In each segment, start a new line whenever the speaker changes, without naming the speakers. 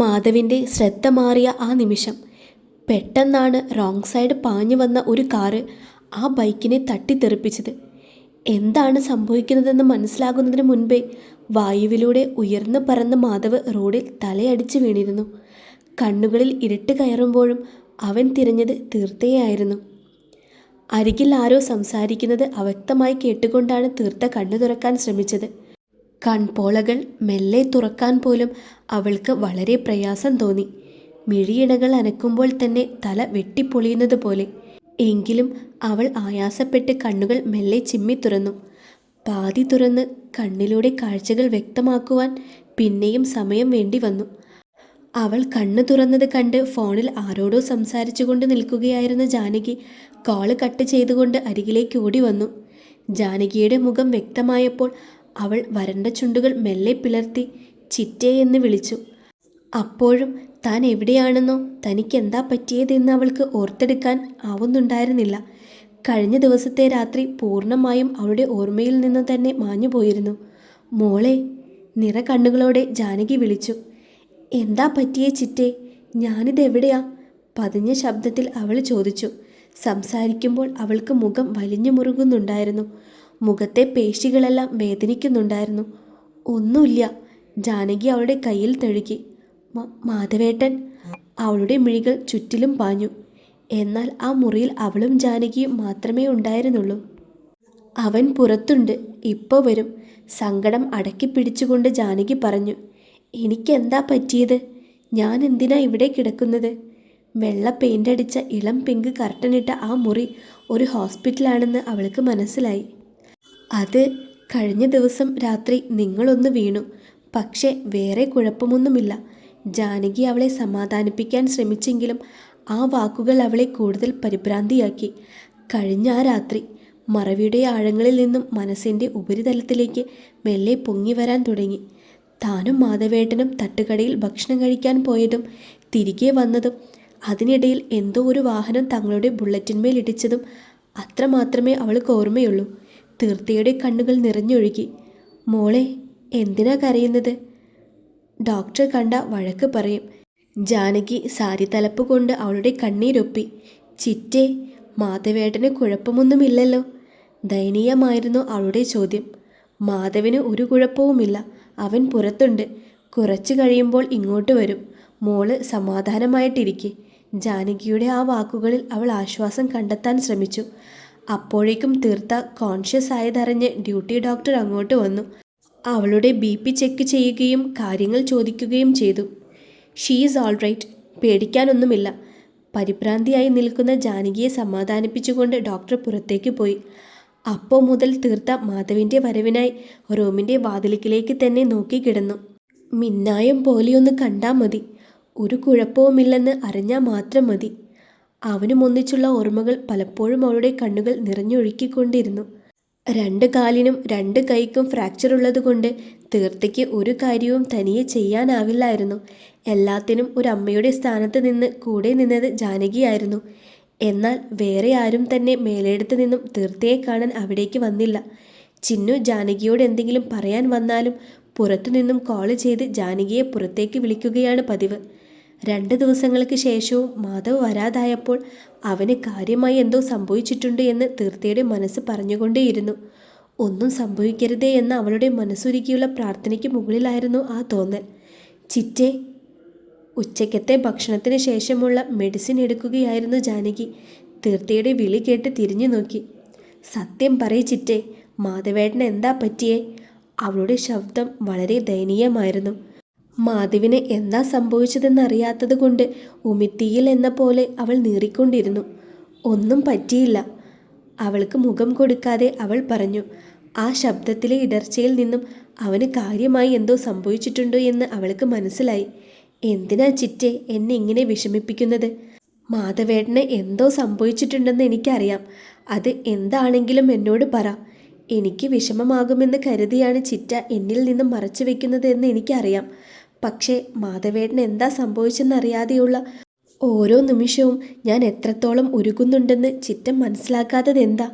മാധവിന്റെ ശ്രദ്ധ മാറിയ ആ നിമിഷം പെട്ടെന്നാണ് റോങ് സൈഡ് പാഞ്ഞു വന്ന ഒരു കാറ് ആ ബൈക്കിനെ തട്ടിത്തെറിപ്പിച്ചത്. എന്താണ് സംഭവിക്കുന്നതെന്ന് മനസ്സിലാകുന്നതിന് മുൻപേ വായുവിലൂടെ ഉയർന്നു പറന്ന മാധവ് റോഡിൽ തലയടിച്ച് വീണിരുന്നു. കണ്ണുകളിൽ ഇരുട്ട് കയറുമ്പോഴും അവൻ തിരഞ്ഞത് തീർത്തയായിരുന്നു അരികിൽ ആരോ സംസാരിക്കുന്നത് അവ്യക്തമായി കേട്ടുകൊണ്ടാണ് തീർത്ത കണ്ണു തുറക്കാൻ ശ്രമിച്ചത്. കൺപോളകൾ മെല്ലെ തുറക്കാൻ പോലും അവൾക്ക് വളരെ പ്രയാസം തോന്നി. മിഴിയിണകൾ അനക്കുമ്പോൾ തന്നെ തല വെട്ടിപ്പൊളിയുന്നത് പോലെ. എങ്കിലും അവൾ ആയാസപ്പെട്ട് കണ്ണുകൾ മെല്ലെ ചിമ്മി തുറന്നു. പാതി തുറന്ന് കണ്ണിലൂടെ കാഴ്ചകൾ വ്യക്തമാക്കുവാൻ പിന്നെയും സമയം വേണ്ടി വന്നു. അവൾ കണ്ണു തുറന്നത് കണ്ട് ഫോണിൽ ആരോടോ സംസാരിച്ചുകൊണ്ട് നിൽക്കുകയായിരുന്ന ജാനകി കോൾ കട്ട് ചെയ്തുകൊണ്ട് അരികിലേക്ക് ഓടി വന്നു. ജാനകിയുടെ മുഖം വ്യക്തമായപ്പോൾ അവൾ വരണ്ട ചുണ്ടുകൾ മെല്ലെ പിളർത്തി ചിറ്റേ എന്ന് വിളിച്ചു. അപ്പോഴും താൻ എവിടെയാണെന്നോ തനിക്ക് എന്താ പറ്റിയതെന്ന് അവൾക്ക് ഓർത്തെടുക്കാൻ ആവുന്നുണ്ടായിരുന്നില്ല. കഴിഞ്ഞ ദിവസത്തെ രാത്രി പൂർണമായും അവളുടെ ഓർമ്മയിൽ നിന്ന് തന്നെ മാഞ്ഞു പോയിരുന്നു. മോളെ നിറ കണ്ണുകളോടെ ജാനകി വിളിച്ചു. എന്താ പറ്റിയേ ചിറ്റേ? ഞാനിതെവിടെയാ പതിഞ്ഞ ശബ്ദത്തിൽ അവൾ ചോദിച്ചു. സംസാരിക്കുമ്പോൾ അവൾക്ക് മുഖം വലിഞ്ഞു മുറുകുന്നുണ്ടായിരുന്നു. മുഖത്തെ പേശികളെല്ലാം വേദനിക്കുന്നുണ്ടായിരുന്നു. ഒന്നുമില്ല. ജാനകി അവളുടെ കയ്യിൽ തഴുകി മാധവേട്ടൻ അവളുടെ മിഴികൾ ചുറ്റിലും പാഞ്ഞു. എന്നാൽ ആ മുറിയിൽ അവളും ജാനകിയും മാത്രമേ ഉണ്ടായിരുന്നുള്ളൂ. അവൻ പുറത്തുണ്ട്. ഇപ്പോൾ വരും. സങ്കടം അടക്കി പിടിച്ചുകൊണ്ട് ജാനകി പറഞ്ഞു എനിക്കെന്താ പറ്റിയത്? ഞാൻ എന്തിനാ ഇവിടെ കിടക്കുന്നത്? വെള്ള പെയിന്റ് അടിച്ച ഇളം പിങ്ക് കർട്ടനിട്ട ആ മുറി ഒരു ഹോസ്പിറ്റലാണെന്ന് അവൾക്ക് മനസ്സിലായി. അത് കഴിഞ്ഞ ദിവസം രാത്രി നിങ്ങളൊന്ന് വീണു. പക്ഷേ വേറെ കുഴപ്പമൊന്നുമില്ല. ജാനകി അവളെ സമാധാനിപ്പിക്കാൻ ശ്രമിച്ചെങ്കിലും ആ വാക്കുകൾ അവളെ കൂടുതൽ പരിഭ്രാന്തിയാക്കി. കഴിഞ്ഞ ആ രാത്രി മറവിയുടെ ആഴങ്ങളിൽ നിന്നും മനസ്സിന്റെ ഉപരിതലത്തിലേക്ക് മെല്ലെ പൊങ്ങി വരാൻ തുടങ്ങി. താനും മാധവേട്ടനും തട്ടുകടയിൽ ഭക്ഷണം കഴിക്കാൻ പോയതും തിരികെ വന്നതും അതിനിടയിൽ എന്തോ ഒരു വാഹനം തങ്ങളുടെ ബുള്ളറ്റിന്മേൽ ഇടിച്ചതും അത്രമാത്രമേ അവൾക്ക് ഓർമ്മയുള്ളൂ. തീർത്ഥയുടെ കണ്ണുകൾ നിറഞ്ഞൊഴുകി. മോളെ എന്തിനാ കരയുന്നത്? ഡോക്ടർ കണ്ട വഴക്ക് പറയും. ജാനകി സാരി തലപ്പ് കൊണ്ട് അവളുടെ കണ്ണീരൊപ്പി. ചിറ്റേ മാധവേട്ടന് കുഴപ്പമൊന്നുമില്ലല്ലോ. ദയനീയമായിരുന്നു അവളുടെ ചോദ്യം. മാധവിന് ഒരു കുഴപ്പവുമില്ല. അവൻ പുറത്തുണ്ട്. കുറച്ചു കഴിയുമ്പോൾ ഇങ്ങോട്ട് വരും. മോൾ സമാധാനമായിട്ടിരിക്കെ. ജാനകിയുടെ ആ വാക്കുകളിൽ അവൾ ആശ്വാസം കണ്ടെത്താൻ ശ്രമിച്ചു. അപ്പോഴേക്കും തീർത്ത കോൺഷ്യസ് ആയതറിഞ്ഞ് ഡ്യൂട്ടി ഡോക്ടർ അങ്ങോട്ട് വന്നു. അവളുടെ ബി പി ചെക്ക് ചെയ്യുകയും കാര്യങ്ങൾ ചോദിക്കുകയും ചെയ്തു. ഷീ ഈസ് ഓൾ റൈറ്റ് പേടിക്കാനൊന്നുമില്ല. പരിഭ്രാന്തിയായി നിൽക്കുന്ന ജാനകിയെ സമാധാനിപ്പിച്ചുകൊണ്ട് ഡോക്ടർ പുറത്തേക്ക് പോയി. അപ്പോൾ മുതൽ തീർത്ത മാധവിന്റെ വരവിനായി റൂമിന്റെ വാതിലിക്കിലേക്ക് തന്നെ നോക്കിക്കിടന്നു മിന്നായം പോലെയൊന്ന് കണ്ടാൽ മതി. ഒരു കുഴപ്പവുമില്ലെന്ന് അറിഞ്ഞാൽ മാത്രം മതി. അവനും ഒന്നിച്ചുള്ള ഓർമ്മകൾ പലപ്പോഴും അവളുടെ കണ്ണുകൾ നിറഞ്ഞൊഴുക്കിക്കൊണ്ടിരുന്നു. രണ്ട് കാലിനും രണ്ട് കൈക്കും ഫ്രാക്ചർ ഉള്ളതുകൊണ്ട് തീർത്തയ്ക്ക് ഒരു കാര്യവും തനിയെ ചെയ്യാനാവില്ലായിരുന്നു. എല്ലാത്തിനും ഒരു അമ്മയുടെ സ്ഥാനത്ത് നിന്ന് കൂടെ നിന്നത് ജാനകിയായിരുന്നു. എന്നാൽ വേറെ ആരും തന്നെ മേലെടുത്ത് നിന്നും തീർത്തയെ കാണാൻ അവിടേക്ക് വന്നില്ല. ചിന്നു ജാനകിയോട് എന്തെങ്കിലും പറയാൻ വന്നാലും പുറത്തു നിന്നും കോൾ ചെയ്ത് ജാനകിയെ പുറത്തേക്ക് വിളിക്കുകയാണ് പതിവ്. രണ്ട് ദിവസങ്ങൾക്ക് ശേഷവും മാധവ് വരാതായപ്പോൾ അവന് കാര്യമായി എന്തോ സംഭവിച്ചിട്ടുണ്ട് എന്ന് തീർത്ഥയുടെ മനസ്സ് പറഞ്ഞുകൊണ്ടേയിരുന്നു. ഒന്നും സംഭവിക്കരുതേ എന്ന അവളുടെ മനസ്സുരുക്കിയുള്ള പ്രാർത്ഥനയ്ക്ക് മുകളിലായിരുന്നു ആ തോന്നൽ. ചിറ്റേ ഉച്ചയ്ക്കത്തെ ഭക്ഷണത്തിന് ശേഷമുള്ള മെഡിസിൻ എടുക്കുകയായിരുന്നു ജാനകി. തീർത്ഥയുടെ വിളി കേട്ട് തിരിഞ്ഞു നോക്കി. സത്യം പറയ് ചിറ്റേ മാധവേട്ടന് എന്താ പറ്റിയേ? അവളുടെ ശബ്ദം വളരെ ദയനീയമായിരുന്നു. മാധവിന് എന്താ സംഭവിച്ചതെന്നറിയാത്തത് കൊണ്ട് ഉമിത്തിയിൽ എന്ന പോലെ അവൾ നീറിക്കൊണ്ടിരുന്നു. ഒന്നും പറ്റിയില്ല. അവൾക്ക് മുഖം കൊടുക്കാതെ അവൾ പറഞ്ഞു ആ ശബ്ദത്തിലെ ഇടർച്ചയിൽ നിന്നും അവന് കാര്യമായി എന്തോ സംഭവിച്ചിട്ടുണ്ടോ എന്ന് അവൾക്ക് മനസ്സിലായി. എന്തിനാ ചിറ്റേ എന്നെ ഇങ്ങനെ വിഷമിപ്പിക്കുന്നത്? മാധവേട്ടന് എന്തോ സംഭവിച്ചിട്ടുണ്ടെന്ന് എനിക്കറിയാം. അത് എന്താണെങ്കിലും എന്നോട് പറ. എനിക്ക് വിഷമമാകുമെന്ന് കരുതിയാണ് ചിറ്റ എന്നിൽ നിന്നും മറച്ചു വെക്കുന്നത് എന്ന് എനിക്കറിയാം. പക്ഷേ മാധവേട്ടന് എന്താ സംഭവിച്ചെന്നറിയാതെയുള്ള ഓരോ നിമിഷവും ഞാൻ എത്രത്തോളം ഉരുകുന്നുണ്ടെന്ന് ചിറ്റം മനസ്സിലാക്കാത്തത് എന്താ?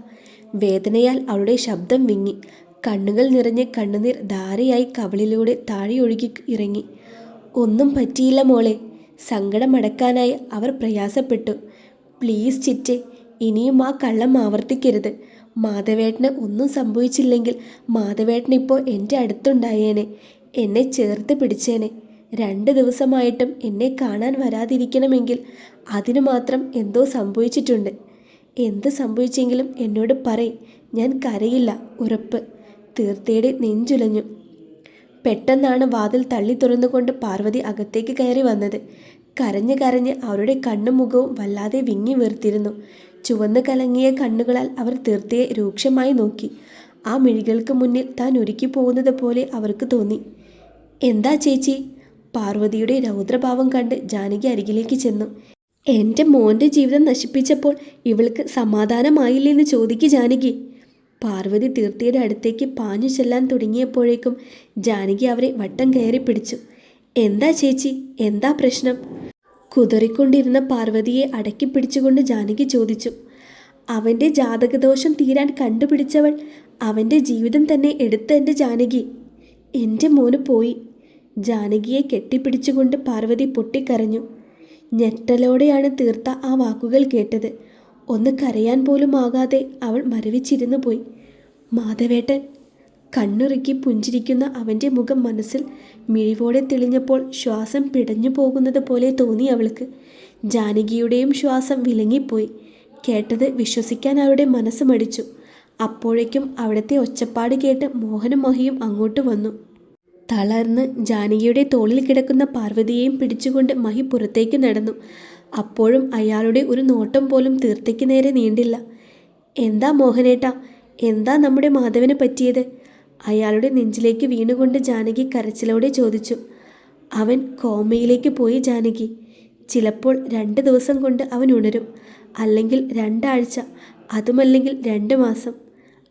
വേദനയാൽ അവളുടെ ശബ്ദം വിങ്ങി. കണ്ണുകൾ നിറഞ്ഞ് കണ്ണുനീർ ധാരയായി കവളിലൂടെ താഴെയൊഴുകി ഇറങ്ങി. ഒന്നും പറ്റിയില്ല മോളെ. സങ്കടമടക്കാനായി അവർ പ്രയാസപ്പെട്ടു. പ്ലീസ് ചിറ്റെ ഇനിയും ആ കള്ളം ആവർത്തിക്കരുത്. മാധവേട്ടന് ഒന്നും സംഭവിച്ചില്ലെങ്കിൽ മാധവേട്ടനിപ്പോൾ എന്റെ അടുത്തുണ്ടായേനെ. എന്നെ ചേർത്ത് പിടിച്ചേനെ. രണ്ട് ദിവസമായിട്ടും എന്നെ കാണാൻ വരാതിരിക്കണമെങ്കിൽ അതിനു മാത്രം എന്തോ സംഭവിച്ചിട്ടുണ്ട്. എന്ത് സംഭവിച്ചെങ്കിലും എന്നോട് പറയ്. ഞാൻ കരയില്ല ഉറപ്പ്. തീർത്തയുടെ നെഞ്ചുലഞ്ഞു. പെട്ടെന്നാണ് വാതിൽ തള്ളി തുറന്നുകൊണ്ട് പാർവതി അകത്തേക്ക് കയറി വന്നത്. കരഞ്ഞ് കരഞ്ഞ് അവരുടെ കണ്ണും മുഖവും വല്ലാതെ വിങ്ങി വീർത്തിരുന്നു. ചുവന്ന് കലങ്ങിയ കണ്ണുകളാൽ അവർ തീർത്തയെ രൂക്ഷമായി നോക്കി. ആ മിഴികൾക്ക് മുന്നിൽ താൻ ഒരുക്കി പോകുന്നത് പോലെ അവർക്ക് തോന്നി. എന്താ ചേച്ചി? പാർവതിയുടെ രൗദ്രഭാവം കണ്ട് ജാനകി അരികിലേക്ക് ചെന്നു. എന്റെ മോന്റെ ജീവിതം നശിപ്പിച്ചപ്പോൾ ഇവൾക്ക് സമാധാനമായില്ലെന്ന് ചോദിക്ക് ജാനകി. പാർവതി തീർത്ഥയുടെ അടുത്തേക്ക് പാഞ്ഞു ചെല്ലാൻ തുടങ്ങിയപ്പോഴേക്കും ജാനകി അവരെ വട്ടം കയറി പിടിച്ചു. എന്താ ചേച്ചി? എന്താ പ്രശ്നം? കുതറിക്കൊണ്ടിരുന്ന പാർവതിയെ അടക്കി പിടിച്ചുകൊണ്ട് ജാനകി ചോദിച്ചു. അവന്റെ ജാതകദോഷം തീരാൻ കണ്ടുപിടിച്ചവൾ അവന്റെ ജീവിതം തന്നെ എടുത്ത എന്റെ ജാനകി. എന്റെ മോന് പോയി. ജാനകിയെ കെട്ടിപ്പിടിച്ചുകൊണ്ട് പാർവതി പൊട്ടിക്കരഞ്ഞു. ഞെട്ടലോടെയാണ് തീർത്ത ആ വാക്കുകൾ കേട്ടത്. ഒന്ന് കരയാൻ പോലും ആകാതെ അവൾ മരവിച്ചിരുന്നു പോയി. മാധവേട്ടൻ കണ്ണുറുക്കി പുഞ്ചിരിക്കുന്ന അവന്റെ മുഖം മനസ്സിൽ മിഴിവോടെ തെളിഞ്ഞപ്പോൾ ശ്വാസം പിടഞ്ഞു പോകുന്നത് പോലെ തോന്നി അവൾക്ക്. ജാനകിയുടെയും ശ്വാസം വിലങ്ങിപ്പോയി. കേട്ടത് വിശ്വസിക്കാൻ അവരുടെ മനസ്സ് മടിച്ചു. അപ്പോഴേക്കും അവിടുത്തെ ഒച്ചപ്പാട് കേട്ട് മോഹനും അങ്ങോട്ട് വന്നു. തളർന്ന് ജാനകിയുടെ തോളിൽ കിടക്കുന്ന പാർവതിയെയും പിടിച്ചുകൊണ്ട് മഹി പുറത്തേക്ക് നടന്നു. അപ്പോഴും അയാളുടെ ഒരു നോട്ടം പോലും തീർത്തയ്ക്ക് നേരെ നീണ്ടില്ല. എന്താ മോഹനേട്ട? എന്താ നമ്മുടെ മാധവന് പറ്റിയത്? അയാളുടെ നെഞ്ചിലേക്ക് വീണുകൊണ്ട് ജാനകി കരച്ചിലോടെ ചോദിച്ചു. അവൻ കോമയിലേക്ക് പോയി ജാനകി. ചിലപ്പോൾ രണ്ട് ദിവസം കൊണ്ട് അവൻ ഉണരും. അല്ലെങ്കിൽ രണ്ടാഴ്ച. അതുമല്ലെങ്കിൽ രണ്ട് മാസം.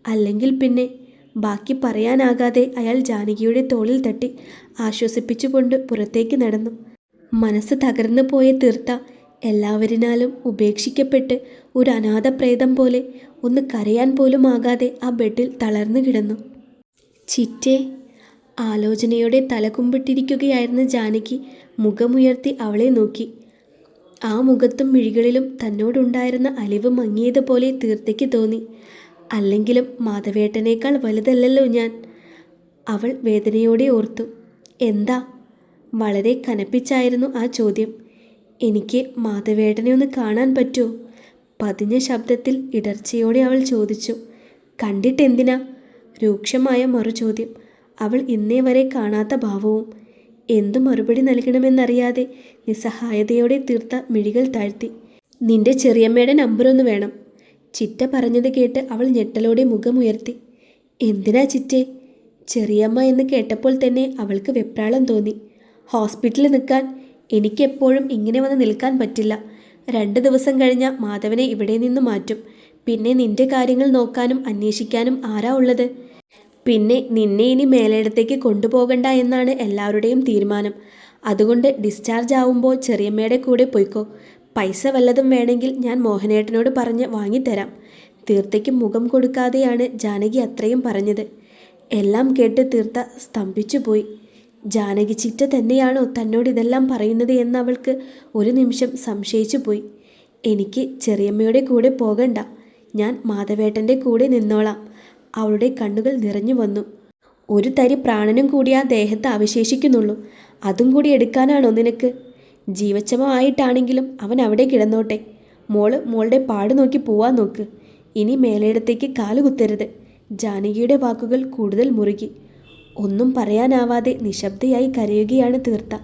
അല്ലെങ്കിൽ പിന്നെ ബാക്കി പറയാനാകാതെ അയാൾ ജാനകിയുടെ തോളിൽ തട്ടി ആശ്വസിപ്പിച്ചുകൊണ്ട് പുറത്തേക്ക് നടന്നു. മനസ്സ് തകർന്നു പോയ തീർത്ത എല്ലാവരിനാലും ഉപേക്ഷിക്കപ്പെട്ട് ഒരു അനാഥ പ്രേതം പോലെ ഒന്ന് കരയാൻ പോലും ആകാതെ ആ ബെഡിൽ തളർന്നു കിടന്നു. ചിറ്റേ ആലോചനയോടെ തലകുമ്പിട്ടിരിക്കുകയായിരുന്ന ജാനകി മുഖമുയർത്തി അവളെ നോക്കി. ആ മുഖത്തും മിഴികളിലും തന്നോടുണ്ടായിരുന്ന അലിവ് മങ്ങിയതുപോലെ തീർത്തയ്ക്ക് തോന്നി. അല്ലെങ്കിലും മാധവേട്ടനേക്കാൾ വലുതല്ലല്ലോ ഞാൻ. അവൾ വേദനയോടെ ഓർത്തു. എന്താ? വളരെ കനപ്പിച്ചായിരുന്നു ആ ചോദ്യം. എനിക്ക് മാധവേട്ടനെ ഒന്ന് കാണാൻ പറ്റുമോ? പതിഞ്ഞ ശബ്ദത്തിൽ ഇടർച്ചയോടെ അവൾ ചോദിച്ചു. കണ്ടിട്ടെന്തിനാ? രൂക്ഷമായ മറുചോദ്യം. അവൾ ഇന്നേ വരെ കാണാത്ത ഭാവവും. എന്തു മറുപടി നൽകണമെന്നറിയാതെ നിസ്സഹായതയോടെ തീർത്ത മിഴികൾ താഴ്ത്തി. നിന്റെ ചെറിയമ്മയുടെ നമ്പറൊന്ന് വേണം. ചിറ്റ പറഞ്ഞത് കേട്ട് അവൾ ഞെട്ടലോടെ മുഖമുയർത്തി. എന്തിനാ ചിറ്റേ? ചെറിയമ്മ എന്ന് കേട്ടപ്പോൾ തന്നെ അവൾക്ക് വെപ്രാളം തോന്നി. ഹോസ്പിറ്റലിൽ നിൽക്കാൻ എനിക്കെപ്പോഴും ഇങ്ങനെ വന്ന് നിൽക്കാൻ പറ്റില്ല. രണ്ട് ദിവസം കഴിഞ്ഞ മാധവനെ ഇവിടെ നിന്ന് മാറ്റും. പിന്നെ നിന്റെ കാര്യങ്ങൾ നോക്കാനും അന്വേഷിക്കാനും ആരാ ഉള്ളത്? പിന്നെ നിന്നെ ഇനി മേലേടത്തേക്ക് കൊണ്ടുപോകണ്ട എന്നാണ് എല്ലാവരുടെയും തീരുമാനം. അതുകൊണ്ട് ഡിസ്ചാർജ് ആവുമ്പോൾ ചെറിയമ്മയുടെ കൂടെ പോയിക്കോ. പൈസ വല്ലതും വേണമെങ്കിൽ ഞാൻ മോഹനേട്ടനോട് പറഞ്ഞ് വാങ്ങിത്തരാം. തീർത്തയ്ക്ക് മുഖം കൊടുക്കാതെയാണ് ജാനകി അത്രയും പറഞ്ഞത്. എല്ലാം കേട്ട് തീർത്ത സ്തംഭിച്ചു പോയി. ജാനകി ചിറ്റ തന്നെയാണോ തന്നോട് ഇതെല്ലാം പറയുന്നത് എന്ന് അവൾക്ക് ഒരു നിമിഷം സംശയിച്ചു പോയി. എനിക്ക് ചെറിയമ്മയുടെ കൂടെ പോകണ്ട. ഞാൻ മാധവേട്ടന്റെ കൂടെ നിന്നോളാം. അവളുടെ കണ്ണുകൾ നിറഞ്ഞു വന്നു. ഒരു തരി പ്രാണനും കൂടി ആ ദേഹത്ത് അവശേഷിക്കുന്നുള്ളൂ. അതും കൂടി എടുക്കാനാണോ നിനക്ക്? ജീവച്ചമമായിട്ടാണെങ്കിലും അവൻ അവിടെ കിടന്നോട്ടെ. മോൾ മോളുടെ പാട് നോക്കി പോവാൻ നോക്ക്. ഇനി മേലേടത്തേക്ക് കാലുകുത്തരുത് ജാനകിയുടെ വാക്കുകൾ കൂടുതൽ മുറുകി. ഒന്നും പറയാനാവാതെ നിശബ്ദയായി കരയുകയാണ് തീർത്ത.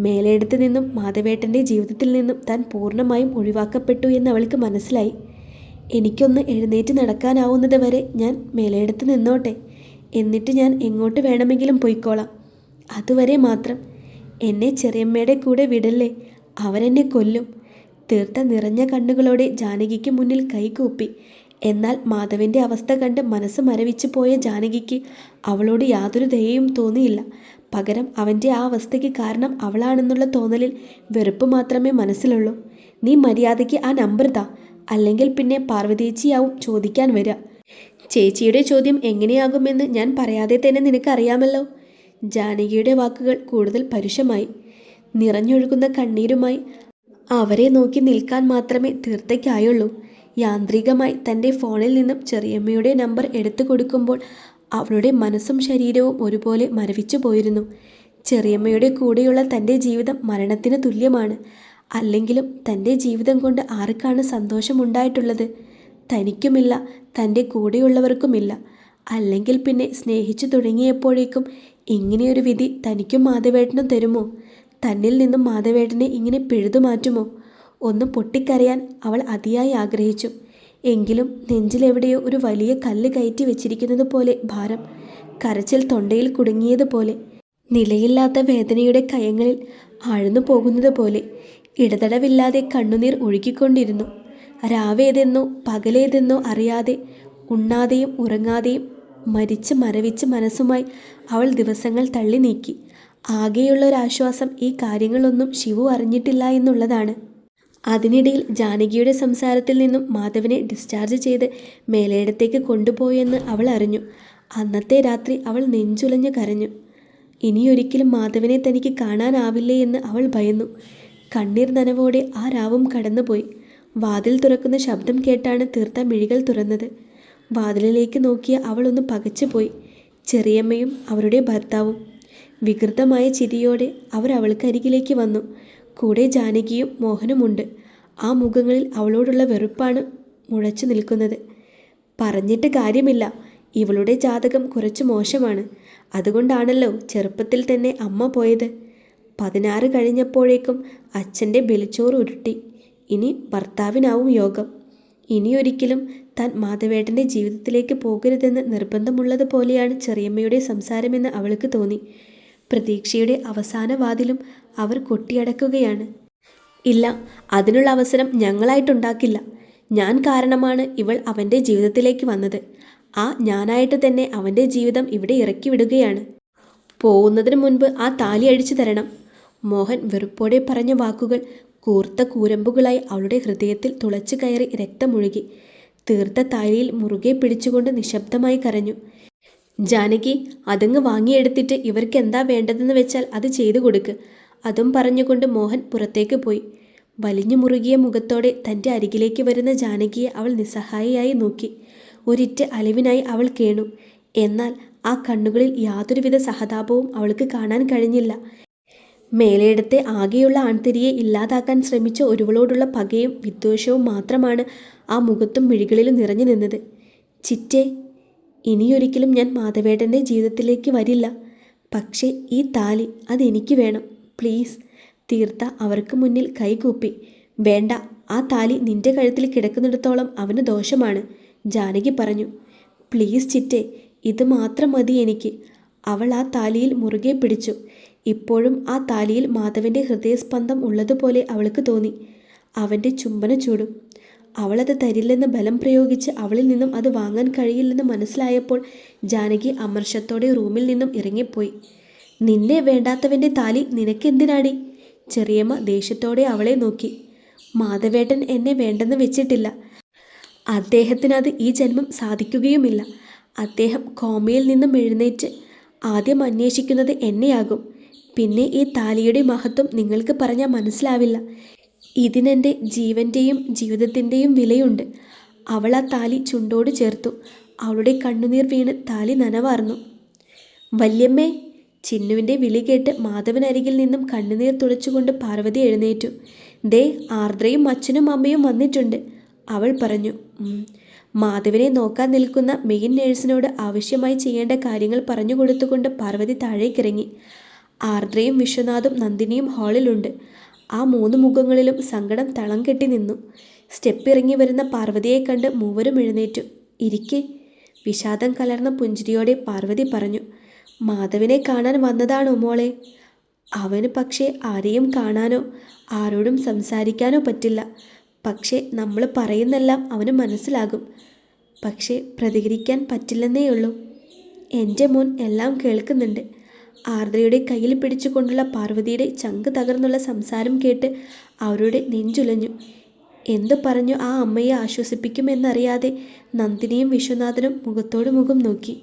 മേലേടത്ത് നിന്നും മാധവേട്ടന്റെ ജീവിതത്തിൽ നിന്നും താൻ പൂർണമായും ഒഴിവാക്കപ്പെട്ടു എന്ന് അവൾക്ക് മനസ്സിലായി. എനിക്കൊന്ന് എഴുന്നേറ്റ് നടക്കാനാവുന്നത് വരെ ഞാൻ മേലേടത്ത് നിന്നോട്ടെ. എന്നിട്ട് ഞാൻ എങ്ങോട്ട് വേണമെങ്കിലും പോയിക്കോളാം. അതുവരെ മാത്രം എന്നെ ചെറിയമ്മയുടെ കൂടെ വിടല്ലേ? അവരെന്നെ കൊല്ലും. തീർത്ത നിറഞ്ഞ കണ്ണുകളോടെ ജാനകിക്ക് മുന്നിൽ കൈകൂപ്പി. എന്നാൽ മാധവന്റെ അവസ്ഥ കണ്ട് മനസ്സ് മരവിച്ചു പോയ ജാനകിക്ക് അവളോട് യാതൊരു ദയയും തോന്നിയില്ല. പകരം അവന്റെ ആ അവസ്ഥയ്ക്ക് കാരണം അവളാണെന്നുള്ള തോന്നലിൽ വെറുപ്പ് മാത്രമേ മനസ്സിലുള്ളൂ. നീ മര്യാദയ്ക്ക് ആ നമ്പർ താ. അല്ലെങ്കിൽ പിന്നെ പാർവതീച്ചിയാവും ചോദിക്കാൻ വരിക ചേച്ചിയുടെ ചോദ്യം എങ്ങനെയാകുമെന്ന് ഞാൻ പറയാതെ തന്നെ നിനക്കറിയാമല്ലോ. ജാനകിയുടെ വാക്കുകൾ കൂടുതൽ പരുഷമായി. നിറഞ്ഞൊഴുകുന്ന കണ്ണീരുമായി അവരെ നോക്കി നിൽക്കാൻ മാത്രമേ തീർത്തയ്ക്കായുള്ളൂ. യാന്ത്രികമായി തന്റെ ഫോണിൽ നിന്നും ചെറിയമ്മയുടെ നമ്പർ എടുത്തു കൊടുക്കുമ്പോൾ അവളുടെ മനസ്സും ശരീരവും ഒരുപോലെ മരവിച്ചു പോയിരുന്നു. ചെറിയമ്മയുടെ കൂടെയുള്ള തന്റെ ജീവിതം മരണത്തിന് തുല്യമാണ്. അല്ലെങ്കിലും തന്റെ ജീവിതം കൊണ്ട് ആർക്കാണ് സന്തോഷമുണ്ടായിട്ടുള്ളത്? തനിക്കുമില്ല തന്റെ കൂടെയുള്ളവർക്കുമില്ല. അല്ലെങ്കിൽ പിന്നെ സ്നേഹിച്ചു തുടങ്ങിയപ്പോഴേക്കും ഇങ്ങനെയൊരു വിധി തനിക്കും മാധവേട്ടനും തരുമോ? തന്നിൽ നിന്നും മാധവേട്ടനെ ഇങ്ങനെ പിഴുതു മാറ്റുമോ? ഒന്ന് പൊട്ടിക്കരയാൻ അവൾ അതിയായി ആഗ്രഹിച്ചു. എങ്കിലും നെഞ്ചിലെവിടെയോ ഒരു വലിയ കല്ല് കയറ്റി വെച്ചിരിക്കുന്നത് പോലെ ഭാരം കരച്ചിൽ തൊണ്ടയിൽ കുടുങ്ങിയതുപോലെ നിലയില്ലാത്ത വേദനയുടെ കയങ്ങളിൽ ആഴ്ന്നു പോകുന്നത് പോലെ ഇടതടവില്ലാതെ കണ്ണുനീർ ഒഴുകിക്കൊണ്ടിരുന്നു. രാവേതെന്നോ പകലേതെന്നോ അറിയാതെ ഉണ്ണാതെയും ഉറങ്ങാതെയും മരിച്ച് മരവിച്ച് മനസ്സുമായി അവൾ ദിവസങ്ങൾ തള്ളി നീക്കി. ആകെയുള്ള ഒരാശ്വാസം ഈ കാര്യങ്ങളൊന്നും ശിവു അറിഞ്ഞിട്ടില്ല എന്നുള്ളതാണ്. അതിനിടയിൽ ജാനകിയുടെ സംസാരത്തിൽ നിന്നും മാധവനെ ഡിസ്ചാർജ് ചെയ്ത് മേലയിടത്തേക്ക് കൊണ്ടുപോയെന്ന് അവൾ അറിഞ്ഞു. അന്നത്തെ രാത്രി അവൾ നെഞ്ചുലഞ്ഞു കരഞ്ഞു. ഇനിയൊരിക്കലും മാധവനെ തനിക്ക് കാണാനാവില്ലേ എന്ന് അവൾ ഭയന്നു. കണ്ണീർ നനവോടെ ആ രാവും കടന്നുപോയി. വാതിൽ തുറക്കുന്ന ശബ്ദം കേട്ടാണ് തീർത്ത മിഴികൾ തുറന്നത്. വാതിലിലേക്ക് നോക്കിയ അവൾ ഒന്ന് പകച്ചുപോയി. ചെറിയമ്മയും അവരുടെ ഭർത്താവും വികൃതമായ ചിരിയോടെ അവർ അവൾക്കരികിലേക്ക് വന്നു. കൂടെ ജാനകിയും മോഹനുമുണ്ട്. ആ മുഖങ്ങളിൽ അവളോടുള്ള വെറുപ്പാണ് മുഴച്ചു നിൽക്കുന്നത്. പറഞ്ഞിട്ട് കാര്യമില്ല. ഇവളുടെ ജാതകം കുറച്ച് മോശമാണ്. അതുകൊണ്ടാണല്ലോ ചെറുപ്പത്തിൽ തന്നെ അമ്മ പോയത്. പതിനാറ് കഴിഞ്ഞപ്പോഴേക്കും അച്ഛന്റെ ബലിച്ചോറ് ഉരുട്ടി. ഇനി ഭർത്താവിനാവും യോഗം. ഇനിയൊരിക്കലും താൻ മാധവേട്ടന്റെ ജീവിതത്തിലേക്ക് പോകരുതെന്ന് നിർബന്ധമുള്ളതുപോലെയാണ് ചെറിയമ്മയുടെ സംസാരമെന്ന് അവൾക്ക് തോന്നി. പ്രതീക്ഷയുടെ അവസാന വാതിലും അവർ കൊട്ടിയടക്കുകയാണ്. ഇല്ല അതിനുള്ള അവസരം ഞങ്ങളായിട്ടുണ്ടാക്കില്ല. ഞാൻ കാരണമാണ് ഇവൾ അവന്റെ ജീവിതത്തിലേക്ക് വന്നത്. ആ ഞാനായിട്ട് തന്നെ അവന്റെ ജീവിതം ഇവിടെ ഇറക്കി വിടുകയാണ് പോകുന്നതിന് മുൻപ് ആ താലി അഴിച്ചു തരണം. മോഹൻ വെറുപ്പോടെ പറഞ്ഞ വാക്കുകൾ കൂർത്ത കൂരമ്പുകളായി അവളുടെ ഹൃദയത്തിൽ തുളച്ചു കയറി രക്തമൊഴുകി. തീർത്ത താലിയിൽ മുറുകെ പിടിച്ചുകൊണ്ട് നിശബ്ദമായി കരഞ്ഞു. ജാനകി അതങ്ങ് വാങ്ങിയെടുത്തിട്ട് ഇവർക്ക് എന്താ വേണ്ടതെന്ന് വെച്ചാൽ അത് ചെയ്തു കൊടുക്ക് അതും പറഞ്ഞുകൊണ്ട് മോഹൻ പുറത്തേക്ക് പോയി. വലിഞ്ഞു മുറുകിയ മുഖത്തോടെ തന്റെ അരികിലേക്ക് വരുന്ന ജാനകിയെ അവൾ നിസ്സഹായിയായി നോക്കി. ഒരിറ്റ് അലിവിനായി അവൾ കേണു. എന്നാൽ ആ കണ്ണുകളിൽ യാതൊരുവിധ സഹതാപവും അവൾക്ക് കാണാൻ കഴിഞ്ഞില്ല. മേലയിടത്തെ ആകെയുള്ള ആൺതിരിയെ ഇല്ലാതാക്കാൻ ശ്രമിച്ച ഒരുവളോടുള്ള പകയും വിദ്വേഷവും മാത്രമാണ് ആ മുഖത്തും മിഴികളിലും നിറഞ്ഞു നിന്നത്. ചിറ്റേ ഇനിയൊരിക്കലും ഞാൻ മാധവേട്ടന്റെ ജീവിതത്തിലേക്ക് വരില്ല. പക്ഷേ ഈ താലി അതെനിക്ക് വേണം. പ്ലീസ് തീർത്ത അവർക്ക് മുന്നിൽ കൈകൂപ്പി വേണ്ട ആ താലി നിന്റെ കഴുത്തിൽ കിടക്കുന്നിടത്തോളം അവന് ദോഷമാണ്. ജാനകി പറഞ്ഞു. പ്ലീസ് ചിറ്റേ ഇത് മാത്രം മതി എനിക്ക്. അവൾ ആ താലിയിൽ മുറുകെ പിടിച്ചു. ഇപ്പോഴും ആ താലിയിൽ മാധവന്റെ ഹൃദയസ്പന്ദം ഉള്ളതുപോലെ അവൾക്ക് തോന്നി. അവന്റെ ചുംബന ചൂടും. അവളത് തരില്ലെന്ന് ബലം പ്രയോഗിച്ച് അവളിൽ നിന്നും അത് വാങ്ങാൻ കഴിയില്ലെന്ന് മനസ്സിലായപ്പോൾ ജാനകി അമർഷത്തോടെ റൂമിൽ നിന്നും ഇറങ്ങിപ്പോയി. നിന്നെ വേണ്ടാത്തവന്റെ താലി നിനക്കെന്തിനാടി? ചെറിയമ്മ ദേഷ്യത്തോടെ അവളെ നോക്കി. മാധവേട്ടൻ എന്നെ വേണ്ടെന്ന് വെച്ചിട്ടില്ല. അദ്ദേഹത്തിനത് ഈ ജന്മം സാധിക്കുകയുമില്ല. അദ്ദേഹം കോമയിൽ നിന്നും എഴുന്നേറ്റ് ആദ്യം അന്വേഷിക്കുന്നത് എന്നെയാകും. പിന്നെ ഈ താലിയുടെ മഹത്വം നിങ്ങൾക്ക് പറഞ്ഞാൽ മനസ്സിലാവില്ല. ഇതിനെന്റെ ജീവന്റെയും ജീവിതത്തിന്റെയും വിലയുണ്ട്. അവൾ ആ താലി ചുണ്ടോട് ചേർത്തു. അവളുടെ കണ്ണുനീർ വീണ് താലി നനവാർന്നു. വല്യമ്മേ ചിന്നുവിന്റെ വിളി കേട്ട് മാധവനരികിൽ നിന്നും കണ്ണുനീർ തുളച്ചുകൊണ്ട് പാർവതി എഴുന്നേറ്റു. ദേ ആർദ്രയും അച്ഛനും അമ്മയും വന്നിട്ടുണ്ട് അവൾ പറഞ്ഞു. മാധവനെ നോക്കാൻ നിൽക്കുന്ന മെയിൻ നേഴ്സിനോട് ആവശ്യമായി ചെയ്യേണ്ട കാര്യങ്ങൾ പറഞ്ഞു കൊടുത്തുകൊണ്ട് പാർവതി താഴേക്കിറങ്ങി. ആർദ്രയും വിശ്വനാഥും നന്ദിനിയും ഹാളിലുണ്ട്. ആ മൂന്ന് മുഖങ്ങളിലും സങ്കടം തളം കെട്ടി നിന്നു. സ്റ്റെപ്പ് ഇറങ്ങി വരുന്ന പാർവതിയെ കണ്ട് മൂവരും എഴുന്നേറ്റു. ഇരിക്കെ. വിഷാദം കലർന്ന പുഞ്ചിരിയോടെ പാർവതി പറഞ്ഞു മാധവനെ കാണാൻ വന്നതാണോ മോളെ? അവന് പക്ഷേ ആരെയും കാണാനോ ആരോടും സംസാരിക്കാനോ പറ്റില്ല. പക്ഷേ നമ്മൾ പറയുന്നെല്ലാം അവന് മനസ്സിലാകും. പക്ഷേ പ്രതികരിക്കാൻ പറ്റില്ലെന്നേയുള്ളൂ. എന്റെ മോൻ എല്ലാം കേൾക്കുന്നുണ്ട്. ആർദ്രയുടെ കയ്യിൽ പിടിച്ചുകൊണ്ടുള്ള പാർവതിയുടെ ചങ്ക് തകർന്നുള്ള സംസാരം കേട്ട് അവരുടെ നെഞ്ചുലഞ്ഞു. എന്തു പറഞ്ഞു ആ അമ്മയെ ആശ്വസിപ്പിക്കുമെന്നറിയാതെ നന്ദിനിയും വിശ്വനാഥനും മുഖത്തോട് മുഖം നോക്കി.